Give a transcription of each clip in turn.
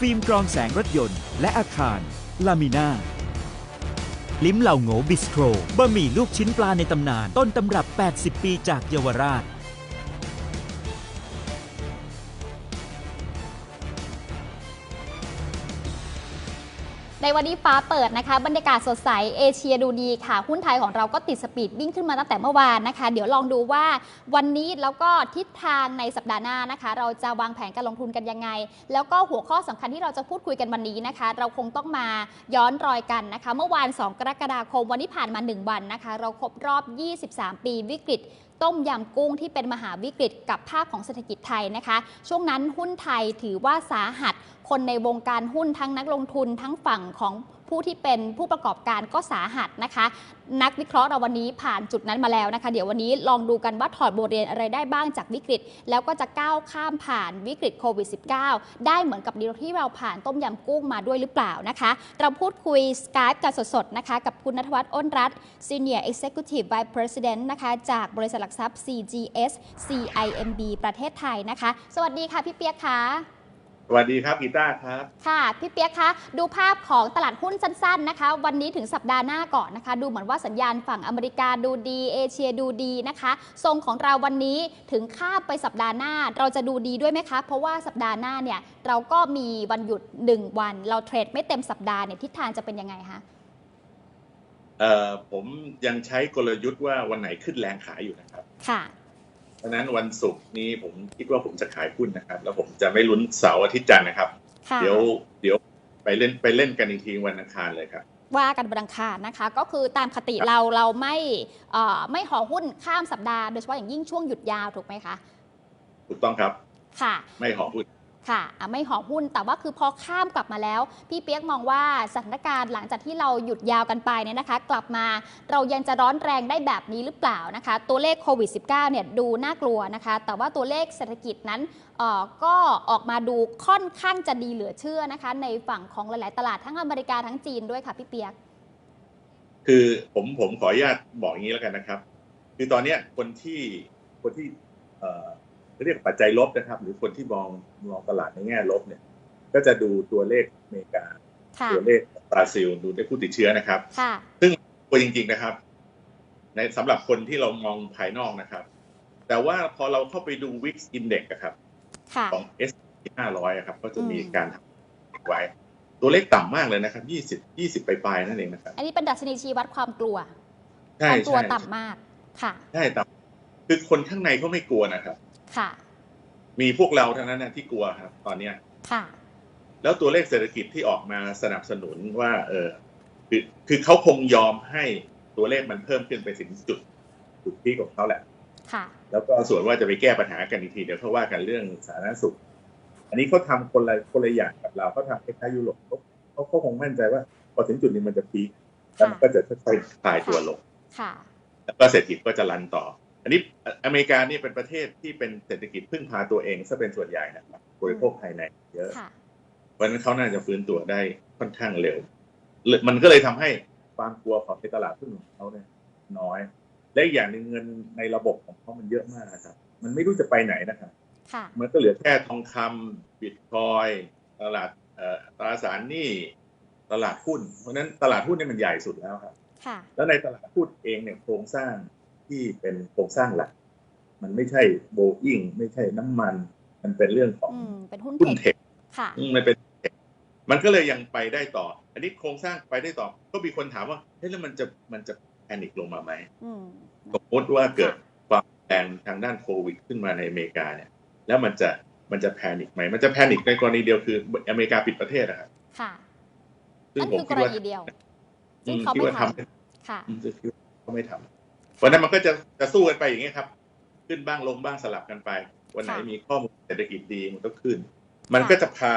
ฟิล์มกรองแสงรถยนต์ และอาคาร ลามิน่า ลิ้มเหล่าโงบิสโตรบะหมี่ลูกชิ้นปลาในตำนาน ต้นตำรับ 80 ปีจากเยาวราช ในวันนี้ฟ้าเปิดนะคะ บรรยากาศสดใสเอเชียดูดีค่ะ หุ้นไทยของเราก็ติดสปีดวิ่งขึ้นมาตั้งแต่เมื่อวานนะคะ เดี๋ยวลองดูว่าวันนี้แล้วก็ทิศทางในสัปดาห์หน้านะคะ เราจะวางแผนการลงทุนกันยังไง แล้วก็หัวข้อสำคัญที่เราจะพูดคุยกันวันนี้นะคะ เราคงต้องมาย้อนรอยกันนะคะ เมื่อวาน 2 กรกฎาคมวันนี้ผ่านมา 1 วันนะคะ เราครบรอบ 23 ปีวิกฤตต้มยำกุ้งที่เป็นมหาวิกฤตกับภาพของเศรษฐกิจไทยนะคะ ช่วงนั้นหุ้นไทยถือว่าสาหัส คนในวงการหุ้นทั้งนักลงทุนทั้งฝั่งของผู้ที่เป็นผู้ประกอบการก็สาหัสนะคะ นักวิเคราะห์เราวันนี้ผ่านจุดนั้นมาแล้วนะคะ เดี๋ยววันนี้ลองดูกันว่าถอดบทเรียนอะไรได้บ้างจากวิกฤต แล้วก็จะก้าวข้ามผ่านวิกฤตโควิด -19 ได้เหมือนกับดีลที่เราผ่านต้มยำกุ้งมาด้วยหรือเปล่านะคะ เราพูดคุยสกายกันสดๆนะคะ กับคุณนทวัฒน์อ้นรัตน์ Senior Executive Vice President นะคะจากบริษัทหลักทรัพย์ CGS CIMB ประเทศไทยนะคะ สวัสดีค่ะพี่เปียกค่ะ วัสดีครับกีตาร์ครับ ค่ะพี่เปียกคะดูภาพของตลาดหุ้นสั้น ๆนะคะ วันนี้ถึงสัปดาห์หน้าก่อนนะคะ ดูเหมือนว่าสัญญาณฝั่งอเมริกาดูดี เอเชียดูดีนะคะ ทรงของเราวันนี้ถึงข้ามไปสัปดาห์หน้าเราจะดูดีด้วยไหมคะ เพราะว่าสัปดาห์หน้าเนี่ยเราก็มีวันหยุด 1 วัน เราเทรดไม่เต็มสัปดาห์เนี่ยทิศทางจะเป็นยังไงคะเอ่อผมยังใช้กลยุทธ์ว่าวันไหนขึ้นแรงขายอยู่นะครับค่ะ เพราะฉะนั้นวันศุกร์นี้ผมคิดว่าผมจะขายหุ้นนะครับ แล้วผมจะไม่ลุ้นเสาร์อาทิตย์จันทร์นะครับค่ะเดี๋ยวเดี๋ยวไปเล่นไปเล่นกันอีกทีวันอังคารเลยครับว่ากันบังคารนะคะ ก็คือตามคติเราเราไม่เอ่อไม่ห่อหุ้นข้ามสัปดาห์โดยเฉพาะอย่างยิ่งช่วงหยุดยาวถูกไหมคะ ถูกต้องครับ ค่ะ ไม่หอหุ้น ค่ะไม่ห่อหุ้นแต่ว่าคือพอข้ามกลับมาแล้ว พี่เปียกมองว่าสถานการณ์หลังจากที่เราหยุดยาวกันไปเนี่ยนะคะ กลับมาเรายังจะร้อนแรงได้แบบนี้หรือเปล่านะคะ ตัวเลขโควิด -19 เนี่ยดูน่ากลัวนะคะ แต่ว่าตัวเลขเศรษฐกิจนั้นก็ออกมาดูค่อนข้างจะดีเหลือเชื่อนะคะ ในฝั่งของหลาย ๆ ตลาดทั้งอเมริกาทั้งจีนด้วยค่ะพี่เปียก คือผมผมขออนุญาตบอกอย่างนี้แล้วกันนะครับ คือตอนนี้คนที่คนที่ เอ่อเรียกปัจจัยลบนะครับ หรือคนที่มองมองตลาดในแง่ลบเนี่ย ก็จะดูตัวเลขอเมริกาค่ะตัวเลขบราซิล ดูเลขผู้ติดเชื้อนะครับค่ะตัวจริง ๆนะครับ ในสำหรับคนที่เรามองภายนอกนะครับ แต่ว่าพอเราเข้าไปดู Wix Index อะครับค่ะของ S 500อะครับ ก็จะมีอืมการทำไว้ ตัวเลขต่ำมากเลยนะครับ20 20ไปปลายๆนั่นเองนะครับ อันนี้เป็นดัชนีชี้วัดความกลัวคใช่วามกลัวใช่ต่ำมาก ค่ะ ใช่ต่ำคือคนข้างในเขาไม่กลัวนะครับ ค่ะ มีพวกเราเท่านั้นนะที่กลัวครับตอนเนี้ยค่ะ แล้วตัวเลขเศรษฐกิจที่ออกมาสนับสนุนว่า เออคือคือเขาคงยอมให้ตัวเลขมันเพิ่มขึ้นไปถึงจุดจุดที่ของเขาแหละค่ะ แล้วก็ส่วนว่าจะไปแก้ปัญหากันอีกทีเดี๋ยวเขาว่ากันเรื่องสาธารณสุข อันนี้เขาทำคนละคนละอย่างกับเราเขาทำคล้ายๆยุโรปเขาเขาเขาคงมั่นใจว่าพอถึงจุดนี้มันจะพีคแล้วมันก็จะค่อยๆคลายตัวลงค่ะแล้วก็เศรษฐกิจก็จะรันต่อ อันนี้อเมริกานี่เป็นประเทศที่เป็นเศรษฐกิจพึ่งพาตัวเองซะเป็นส่วนใหญ่นะครับบริโภคภายในเยอะค่ะเพราะฉะนั้นเขาน่าจะฟื้นตัวได้ค่อนข้างเร็วเลยมันก็เลยทำให้ความกลัวของในตลาดหุ้นของเขาเนี่ย น้อย และอีกอย่างหนึ่งเงินในระบบของเขามันเยอะมากนะครับ มันไม่รู้จะไปไหนนะครับค่ะมันก็เหลือแค่ทองคำบิตคอยตลาดเอ่อตราสารหนี้ตลาดหุ้น เพราะฉะนั้นตลาดหุ้นเนี่ยมันใหญ่สุดแล้วครับค่ะแล้วในตลาดหุ้นเองเนี่ยโครงสร้าง ที่เป็นโครงสร้างหลัก มันไม่ใช่โบอิงไม่ใช่น้ำมัน มันเป็นเรื่องของอืมเป็นหุ้นหุ้นเทเทคคค่ะอืมมันเป็นเทคมันก็เลยยังไปได้ต่อ อันนี้โครงสร้างไปได้ต่อ ก็มีคนถามว่าเฮ้ยแล้วมันจะมันจะแพนิคลงมาไหมอืมสมมติว่าเกิดความแรงทางด้านโควิดขึ้นมาในอเมริกาเนี่ย แล้วมันจะมันจะแพนิคไหมมันจะแพนิคในกรณีเดียวคืออเมริกาปิดประเทศนะครับค่ะซึ่งนั่นผมคือกคิดรว่าณีเดียวอืซึ่งมเขาคิดไม่ว่าททำำค่ะอืมจะคิดว่าเขาไม่ทำเพราะฉะนั้นมันก็จะจะสู้กันไปอย่างนี้ยครับ ขึ้นบ้างลงบ้างสลับกันไป วันไหนค่ะมีข้อมูลเศรษฐกิจดีมันก็ขึ้น มันก็จะพา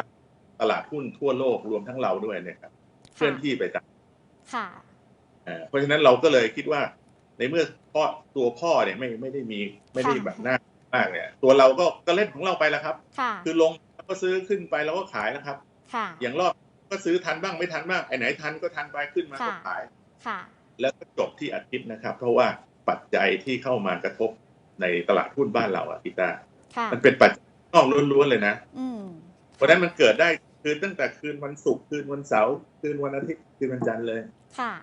ตลาดหุ้นทั่วโลกรวมทั้งเราด้วยเนี่ยครับเคลื่อนที่ไปตามค่ะเอ่อเพราะฉะนั้นเราก็เลยคิดว่า ในเมื่อพ่อตัวพ่อเนี่ยไม่ไม่ได้มีไม่ได้ค่ะแบบหน้ามากเนี่ย ตัวเราก็ก็เล่นของเราไปแล้วครับค่ะคือลงก็ซื้อขึ้นไปเราก็ขายนะครับค่ะอย่างรอบก็ซื้อทันบ้างไม่ทันบ้างไอ้ไหนทันก็ทันไปขึ้นมาก็ค่ะขายค่ะแล้วก็จบที่อาทิตย์นะครับ เพราะว่า ปัจจัยที่เข้ามากระทบในตลาดหุ้นบ้านเราอะพี่ตาค่ะมันเป็นปัจจัยนอกล้วนๆเลยนะอืมเพราะฉะนั้นมันเกิดได้คือตั้งแต่คืนวันศุกร์คืนวันเสาร์คืนวันอาทิตย์คืนวันจันทร์เลย ค่ะ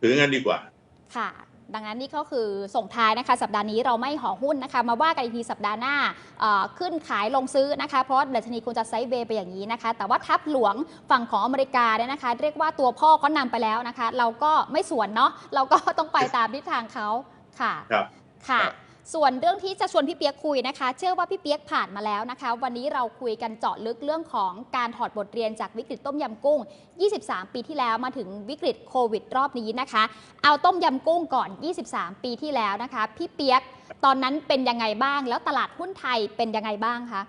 ถือเงินดีกว่า ค่ะ ดังนั้นนี่ก็คือส่งท้ายนะคะ สัปดาห์นี้เราไม่ห่อหุ้นนะคะ มาว่ากันอีกทีสัปดาห์หน้าเอ่อขึ้นขายลงซื้อนะคะ เพราะดัชนีควรจะไซด์เวย์ไปอย่างนี้นะคะ แต่ว่าทับหลวงฝั่งของอเมริกาเนี่ยนะคะ เรียกว่าตัวพ่อก็นำไปแล้วนะคะ เราก็ไม่สวนเนาะเราก็ต้องไปตามทิศทางเขา ค่ะครับค่ะครับส่วนเรื่องที่จะชวนพี่เปียกคุยนะคะ เชื่อว่าพี่เปียกผ่านมาแล้วนะคะ วันนี้เราคุยกันเจาะลึกเรื่องของการถอดบทเรียนจากวิกฤตต้มยำกุ้ง 23 ปีที่แล้วมาถึงวิกฤตโควิดรอบนี้นะคะ เอาต้มยำกุ้งก่อน 23 ปีที่แล้วนะคะ พี่เปียกตอนนั้นเป็นยังไงบ้าง แล้วตลาดหุ้นไทยเป็นยังไงบ้างคะ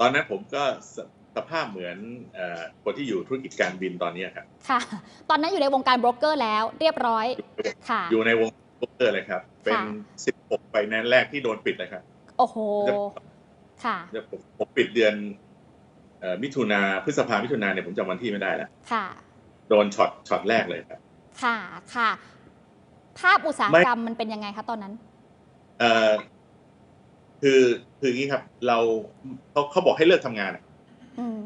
ตอนนั้นผมก็สสภาพเหมือนเอ่อคนที่อยู่ธุรกิจการบินตอนนี้ครับ ค่ะ ตอนนั้นอยู่ในวงการโบรกเกอร์แล้วเรียบร้อย ค่ะ อยู่ในวงโบรกเก อร์เลยครับ เป็นค่ะ16ไฟแนนซ์แรกที่โดนปิดเลยครับ โอ้โห ค่ะเดี๋ยวผมผมปิดเดือนเอ่อมิถุนาพฤษภามิถุนาเนี่ยผมจำวันที่ไม่ได้แล้วค่ะ โดนช็อตช็อตแรกเลยครับ ค่ะค่ะ ภาพอุตสาหกรรมมันเป็นยังไงคะตอนนั้น เอ่อคือคืออย่างนี้ครับ เราเขาเขาบอกให้เลิกทำงานอะอืม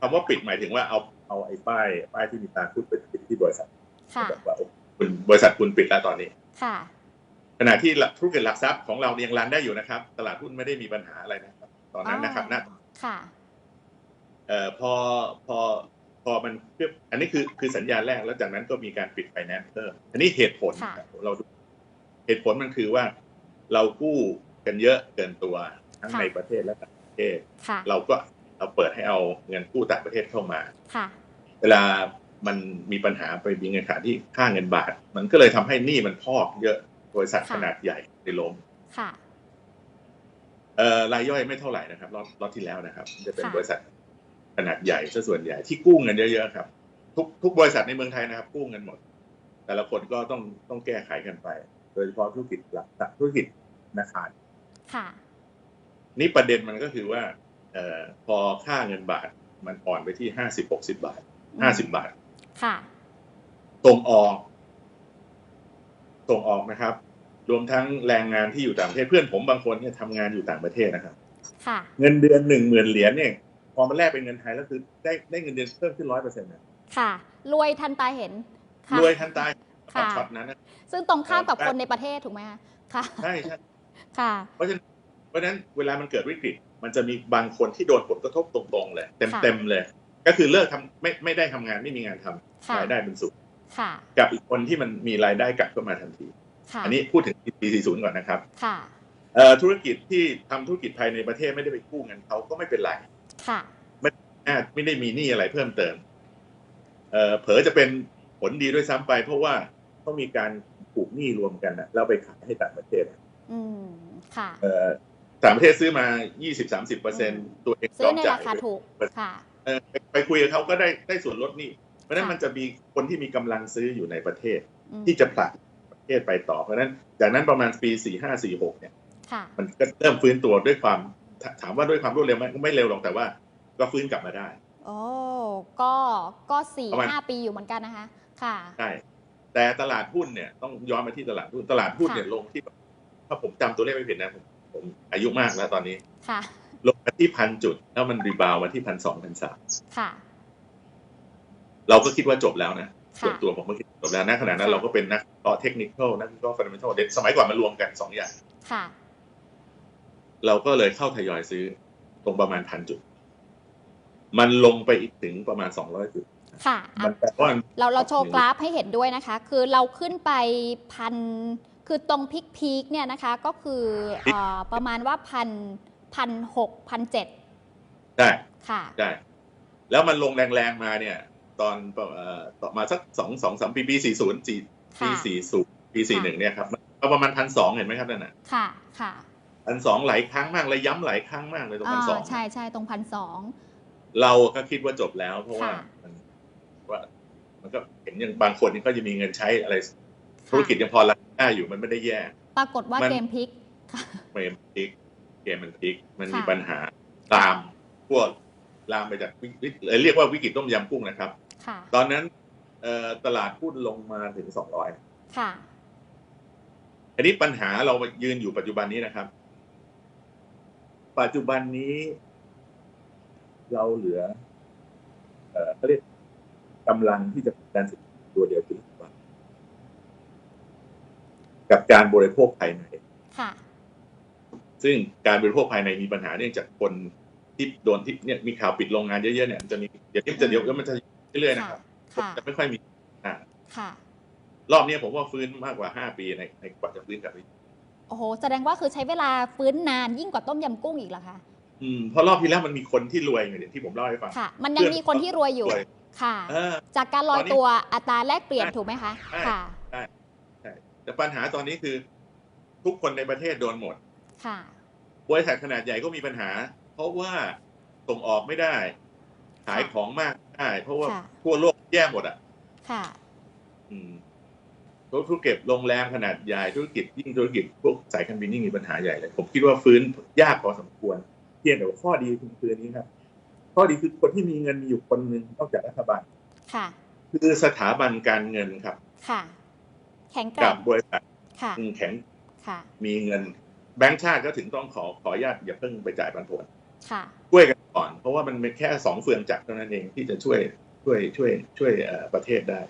คำว่าปิดหมายถึงว่าเอาเอาไอ้ป้ายป้ายที่มีตราคุดไปติดที่บริษัทค่ะบอกว่าโอ้คุณบริษัทคุณปิดแล้วตอนนี้ ค่ะ ขณะที่หลักธุรกิจหลักทรัพย์ของเราเนี่ยยังรันได้อยู่นะครับ ตลาดหุ้นไม่ได้มีปัญหาอะไรนะครับ ตอนนั้นนะครับอ๋อนะค่ะเอ่อพอพอพอมันเพื่ออันนี้คือคือสัญญาณแรกแล้วจากนั้นก็มีการปิดไฟแนนซ์เพิ่มอันนี้เหตุผลค่ะครับเราเหตุผลมันคือว่า เรากู้กันเยอะเกินตัวทั้งในประเทศและต่างประเทศค่ะเราก็เราเปิดให้เอาเงินกู้ต่างประเทศเข้ามาค่ะเวลา มันมีปัญหาไปมีเงินขาดที่ค่าเงินบาท มันก็เลยทำให้หนี้มันพอกเยอะบริษัทค่ะขนาดใหญ่ในล้มค่ะเอ่อรายย่อยไม่เท่าไหร่นะครับรอบรอบที่แล้วนะครับ จะเป็นค่ะบริษัทขนาดใหญ่ซะส่วนใหญ่ที่กู้เงินเยอะๆครับ ทุกทุกบริษัทในเมืองไทยนะครับ กู้เงินหมด แต่ละคนก็ต้องต้องแก้ไขกันไป โดยเฉพาะธุรกิจหลักทรัพย์ธุรกิจธนาคารค่ะ นี่ประเด็นมันก็คือว่า เอ่อพอค่าเงินบาทมันอ่อนไปที่ห้าสิบหกสิบาทห้าสิบาท ค่ะส่งออก ส่งออกนะครับ รวมทั้งแรงงานที่อยู่ต่างประเทศเพื่อนผมบางคนเนี่ยทำงานอยู่ต่างประเทศนะครับ ค่ะ เงินเดือนหนึ่งหมื่นเหรียญเนี่ยพอมันแลกเป็นเงินไทยแล้วคือได้ได้เงินเดือนเพิ่มขึ้นร้อยเปอร์เซ็นต์นะค่ะ รวยทันตาเห็นค่ะรวยทันตายค่ะช็อตนั้นนะซึ่งตรงข้ามกับเออคนในประเทศถูกไหมคะค่ะใช่ใช่ค่ะเพราะฉะนั้นเพราะฉะนั้นเวลามันเกิดวิกฤต มันจะมีบางคนที่โดนผลกระทบตรงๆเลย เต็มค่ะเต็มเลย ก็คือเลิกทำไม่ไม่ได้ทำงานไม่มีงานทำค่ะรายได้เป็นศูนย์ค่ะกับอีกคนที่มันมีรายได้กลับเข้ามาทันทีค่ะอันนี้พูดถึงปี 40 ก่อนนะครับค่ะเอ่อธุรกิจที่ทำธุรกิจภายในประเทศไม่ได้ไปกู้เงินเขาก็ไม่เป็นไรค่ะอ่าไม่ได้มีหนี้อะไรเพิ่มเติมเอ่อเผลอจะเป็นผลดีด้วยซ้ำไป เพราะว่าเขามีการผูกหนี้รวมกันนะแล้วไปขายให้ต่างประเทศอืมค่ะเอ่อต่างประเทศซื้อมา 20-30เปอร์เซ็นตัวเองซื้ยออมในจ่ารายคาถูกค่ะเอ่อ ไปไปคุยกับเขาก็ได้ได้ส่วนลดหนี้เพราะฉะนั้นค่ะมันจะมีคนที่มีกำลังซื้ออยู่ในประเทศอืมที่จะผลักประเทศไปต่อ เพราะฉะนั้นจากนั้นประมาณปี45-46เนี่ยค่ะมันก็เริ่มฟื้นตัวด้วยความถถามว่าด้วยความรวดเร็วไหมก็ไม่เร็วหรอกแต่ว่าก็ฟื้นกลับมาได้โอ้ก็ก็สี่ประมาณห้าปีอยู่เหมือนกันนะคะ ค่ะใช่แต่ตลาดหุ้นเนี่ยต้องย้อนมาที่ตลาดหุ้นตลาดหุ้นเนี่ยค่ะลงที่ถ้าผมจำตัวเลขไม่ผิดนะผมผมอายุมากแล้วตอนนี้ ค่ะ ลงมาที่พันจุด แล้วมันรีบาวด์มาที่พันสองพันสามค่ะ เราก็คิดว่าจบแล้วนะค่ะส่วนตัวผมก็คิดจบแล้วนะขณะนั้นค่ะเราก็เป็นนักต่อเทคนิคอลนักวิเคราะห์ฟันเดเมนทัลเด็สมัยก่อนมารวมกันสองอย่างค่ะ เราก็เลยเข้าทยอยซื้อตรงประมาณพันจุด มันลงไปอีกถึงประมาณสองร้อยจุดค่ะอะมันแปลว่าเราเราโชว์กราฟให้เห็นด้วยนะคะ คือเราขึ้นไปพันคือตรงพิกพีคเนี่ยนะคะ ก็คือเอ่อประมาณว่าพัน พันหกพันเจ็ดได้ค่ะได้แล้วมันลงแรงๆมาเนี่ย ตอนเอ่อต่อมาสักสองสองสามปีปีสี่ศูนย์สี่ปีค่ะสี่ศูนย์ปีสี่หนึ่งเนี่ยครับมันประมาณพันสองเห็นไหมครับนั่นน่ะค่ะค่ะพันสองหลายครั้งมากเลยย้ำหลายครั้งมากเลยตรงพันสองใช่ใช่ตรงพันสองเราก็คิดว่าจบแล้ว เพราะว่าค่ะมันว่ามันก็เห็นอย่างบางคนนี่ก็จะมีเงินใช้อะไร ธุรกิจยังพอรันได้อยู่มันไม่ได้แย่ ปรากฏว่ามันเกมพลิกค่ะเกมพลิก เกมมันพลิกมันมีค่ะปัญหาตามพวกลามไปจากวิกฤตเอ่อเรียกว่าวิกฤตต้มยำกุ้งนะครับค่ะตอนนั้นเอ่อตลาดหุ้นลงมาถึงสองร้อยค่ะอันนี้ปัญหาเรายืนอยู่ปัจจุบันนี้นะครับ ปัจจุบันนี้ เราเหลือเอ่อเขาเรียกกำลังที่จะผลักดันเศรษฐกิจตัวเดียวคือรัฐบาลกับการบริโภคภายในค่ะ ซึ่งการบริโภคภายในมีปัญหาเนื่องจากคนที่โดนที่เนี่ยมีข่าวปิดโรงงานเยอะๆเนี่ยมันจะมีเดี๋ยวจะเดี๋ยวมันจะเรื่อยๆนะครับค่ะจะไม่ค่อยมีอ่าค่ะรอบนี้ผมว่าฟื้นมากกว่าห้าปีในในกว่าจะฟื้นกลับไปโอ้โหแสดงว่าคือใช้เวลาฟื้นนานยิ่งกว่าต้มยำกุ้งอีกเหรอคะอืมเพราะรอบที่แล้วมันมีคนที่รวยไงเนี่ยที่ผมเล่าให้ฟังค่ะ มันยังมีคนที่รวยอยู่รวยค่ะเออจากการลอยตอนนี้ตัวอัตราแลกเปลี่ยนใช่ถูกไหมคะใช่ค่ะใช่แต่ปัญหาตอนนี้คือ ทุกคนในประเทศโดนหมด ค่ะบริษัทขนาดใหญ่ก็มีปัญหา เพราะว่าส่งออกไม่ได้ ขายของมากไม่ได้เพราะว่าค่ะทั่วโลกแย่หมดอะ ค่ะ อืมธุรกิจโรงแรมขนาดใหญ่ธุรกิจยิ่งธุรกิจพวกสายการบินยิ่งมีปัญหาใหญ่เลย ผมคิดว่าฟื้นยากพอสมควร เพียงแต่ว่าข้อดีคือคืออันนี้ครับ ข้อดีคือคนที่มีเงินมีอยู่คนหนึ่งนอกจากรัฐบาล ค่ะ คือสถาบันการเงินครับ ค่ะ แข็งแกกัร่บงบริษัทค่ะแข็งค่ะ มีเงิน แบงก์ชาติก็ถึงต้องขอขออนุญาตอย่าเพิ่งไปจ่ายปันผลค่ะช่วยกันก่อน เพราะว่ามันเป็นแค่สองเฟืองจักรเท่านั้นเองที่จะช่วยช่วยช่วยช่วยเอ่อประเทศได้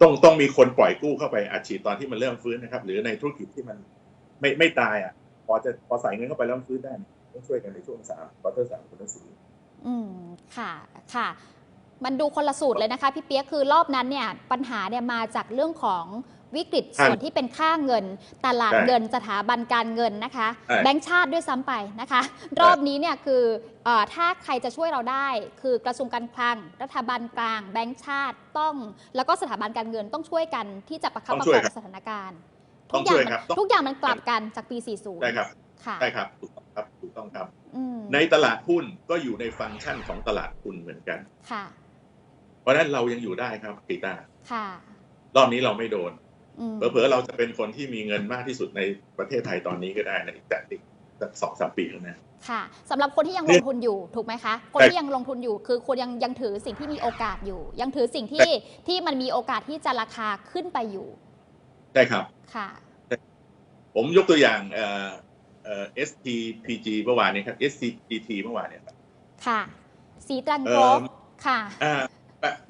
ต้องต้องมีคนปล่อยกู้เข้าไปอัดฉีดตอนที่มันเริ่มฟื้นนะครับ หรือในธุรกิจที่มันไม่ไม่ตายอะ พอจะพอใส่เงินเข้าไปแล้วมันฟื้นได้ต้องช่วยกันในช่วงสามควอเตอร์สามควอเตอร์สี่อืมค่ะค่ะมันดูคนละสูตรเลยนะคะพี่เปียกคือรอบนั้นเนี่ยปัญหาเนี่ยมาจากเรื่องของ วิกฤตใช่ส่วนที่เป็นค่าเงิน ตลาดใช่เงินสถาบันการเงินนะคะใช่แบงก์ชาติด้วยซ้ำไปนะคะ รอบนี้เนี่ยคือเออถ้าใครจะช่วยเราได้ คือกระทรวงการคลัง รัฐบาลกลาง แบงก์ชาติต้อง แล้วก็สถาบันการเงินต้องช่วยกันที่จะประคับต้ปองระช่ควยองครับสถานการณ์ต้ทุอกงอย่าช่งวยมันครับต้องทุกอย่างมันกลับกันจากปี 40ได้ครับค่ะใช่ครับถูกต้องครับถูกต้องครับอืมในตลาดหุ้นก็อยู่ในฟังก์ชันของตลาดหุ้นเหมือนกันค่ะ เพราะฉะนั้นเรายังอยู่ได้ครับกีตาร์ค่ะรอบนี้เราไม่โดนอืม เผลอๆเราจะเป็นคนที่มีเงินมากที่สุดในประเทศไทยตอนนี้ก็ได้ในอีกแต่อีกสักสองสามปีข้างหน้าค่ะสำหรับคนที่ยังเนี่ลยงทุนอยู่ถูกไหมคะ คนใช่ที่ยังลงทุนอยู่คือควรยังยังถือสิ่งที่มีโอกาสอยู่ ยังถือสิ่งที่ที่มันมีโอกาสที่จะราคาขึ้นไปอยู่ได้ครับค่ะ ผมยกตัวอย่างเอ่อเอ่อ STPG เมื่อวานนี้ครับ SCGT เมื่อวานเนี่ยครับค่ะ สีตรังเอ่โกอค่ะอ่า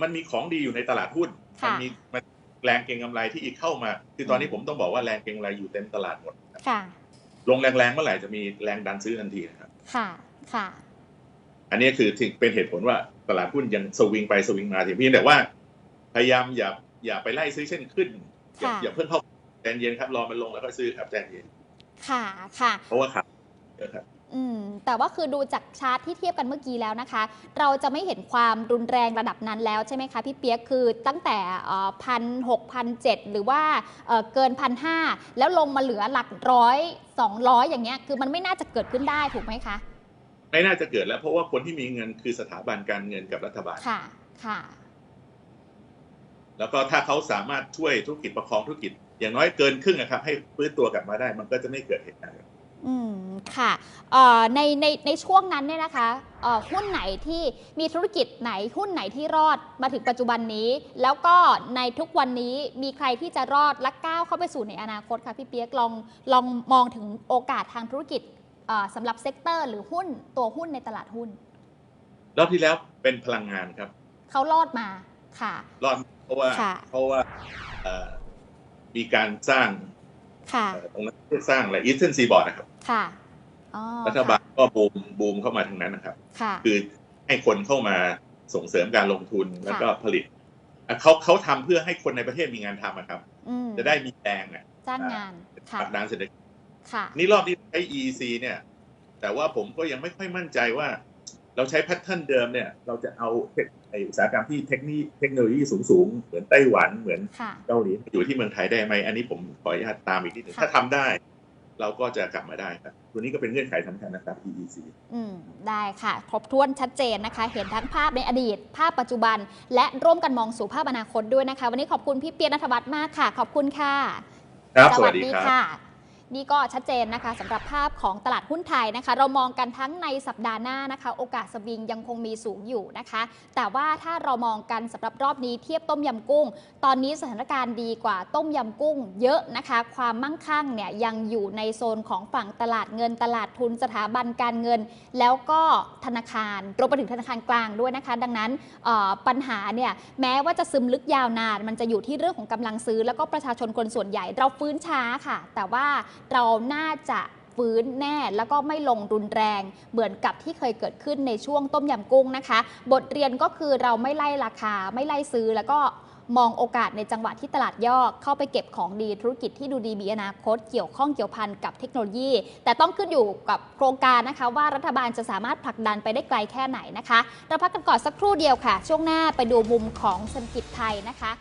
มันมีของดีอยู่ในตลาดหุ้นมัค่ะมีมัน แรงเก็งกำไรที่อีกเข้ามา คือตอนนี้ผมต้องบอกว่าแรงเก็งกำไรอยู่เต็มตลาดหมดนะครับค่ะ ลงแรงๆเมื่อไหร่จะมีแรงดันซื้อทันทีนะครับ ค่ะ ค่ะ อันนี้คือถึงเป็นเหตุผลว่าตลาดหุ้นยังสวิงไปสวิงมาเพียงแต่ว่า พยายามอย่าอย่าไปไล่ซื้อเช่นขึ้น อย่าค่ะอย่าเพิ่งเข้าใจเย็นครับรอมันลงแล้วก็ซื้อครับใจเย็น ค่ะ ค่ะ เพราะว่าขาดเยอะครับ อืมแต่ว่าคือดูจากชาร์ตที่เทียบกันเมื่อกี้แล้วนะคะ เราจะไม่เห็นความรุนแรงระดับนั้นแล้วใช่ไหมคะพี่เปียกคือตั้งแต่พันหกพันเจ็ดหรือว่าเอ่อเกินพันห้าแล้วลงมาเหลือหลักร้อยสองร้อยอย่างเงี้ยคือมันไม่น่าจะเกิดขึ้นได้ถูกไหมคะ ไม่น่าจะเกิดแล้วเพราะว่าคนที่มีเงินคือสถาบันการเงินกับรัฐบาลค่ะค่ะ แล้วก็ถ้าเขาสามารถช่วยธุรกิจประคองธุรกิจ อย่างน้อยเกินครึ่งนะครับ ให้ฟื้นตัวกลับมาได้ มันก็จะไม่เกิดเหตุการณ์แบบนี้ อืมค่ะเอ่อในในในช่วงนั้นเนี่ยนะคะเอ่อหุ้นไหนที่มีธุรกิจไหนหุ้นไหนที่รอดมาถึงปัจจุบันนี้ แล้วก็ในทุกวันนี้มีใครที่จะรอดและก้าวเข้าไปสู่ในอนาคตคะพี่เปียกลองลองมองถึงโอกาสทางธุรกิจเอ่อสำหรับเซกเตอร์หรือหุ้นตัวหุ้นในตลาดหุ้นรอบที่แล้วเป็นพลังงานครับ เขารอดมาค่ะ รอดเพราะว่าค่ะเพราะว่าเอ่อมีการสร้างค่ะเอ่อ ตรงนั้นที่สร้างอะไรอีสเทนซีบอร์ดนะครับค่ะอ๋อรัฐบาลก็บูมบูมเข้ามาทางนั้นนะครับค่ะคือให้คนเข้ามาส่งเสริมการลงทุนค่ะแล้วก็ผลิตอะเขาเขาทำเพื่อให้คนในประเทศมีงานทำอะครับอืมจะได้มีแรงอะจ้างงานค่ะผลักดันเศรษฐกิจค่ะนี่รอบนี้ใช้ EEC เนี่ย แต่ว่าผมก็ยังไม่ค่อยมั่นใจว่า เราใช้แพทเทิร์นเดิมเนี่ยเราจะเอาเทคไอ้อุตสาหกรรมที่เทคโนโลยีเทคโนโลยีสูงๆ เหมือนไต้หวันเหมือนค่ะเกาหลีอยู่ที่เมืองไทยได้ไหมอันนี้ผมขออนุญาตตามอีกนิดหนึ่งค่ะถ้าทำได้ เราก็จะกลับมาได้ครับตัวนี้ก็เป็นเงื่อนไขสำคัญนะครับ EEC อืมได้ค่ะ ครบถ้วนชัดเจนนะคะ เห็นทั้งภาพในอดีต ภาพปัจจุบัน และร่วมกันมองสู่ภาพอนาคตด้วยนะคะ วันนี้ขอบคุณพี่เปียนัทวัฒน์มากค่ะ ขอบคุณค่ะครับสวัสดีครับค่ะ นี่ก็ชัดเจนนะคะสำหรับภาพของตลาดหุ้นไทยนะคะ เรามองกันทั้งในสัปดาห์หน้านะคะ โอกาสสวิงยังคงมีสูงอยู่นะคะ แต่ว่าถ้าเรามองกันสำหรับรอบนี้เทียบต้มยำกุ้ง ตอนนี้สถานการณ์ดีกว่าต้มยำกุ้ง เยอะนะคะ ความมั่งคั่งเนี่ยยังอยู่ในโซนของฝั่งตลาดเงินตลาดทุนสถาบันการเงิน แล้วก็ธนาคารรวมไปถึงธนาคารกลางด้วยนะคะ ดังนั้นปัญหาเนี่ยแม้ว่าจะซึมลึกยาวนาน มันจะอยู่ที่เรื่องของกำลังซื้อ แล้วก็ประชาชนคนส่วนใหญ่เราฟื้นช้าค่ะ แต่ว่าเราน่าจะฟื้นแน่แล้วก็ไม่ลงรุนแรง เหมือนกับที่เคยเกิดขึ้นในช่วงต้มยำกุ้งนะคะ บทเรียนก็คือเราไม่ไล่ราคา ไม่ไล่ซื้อแล้วก็มองโอกาสในจังหวะที่ตลาดย่อเข้าไปเก็บของดีธุรกิจที่ดูดีมีอนาคต เกี่ยวข้องเกี่ยวพันกับเทคโนโลยี แต่ต้องขึ้นอยู่กับโครงการนะคะ ว่ารัฐบาลจะสามารถผลักดันไปได้ไกลแค่ไหนนะคะ เราพักกันก่อนสักครู่เดียวค่ะ ช่วงหน้าไปดูมุมของเศรษฐกิจไทยนะคะ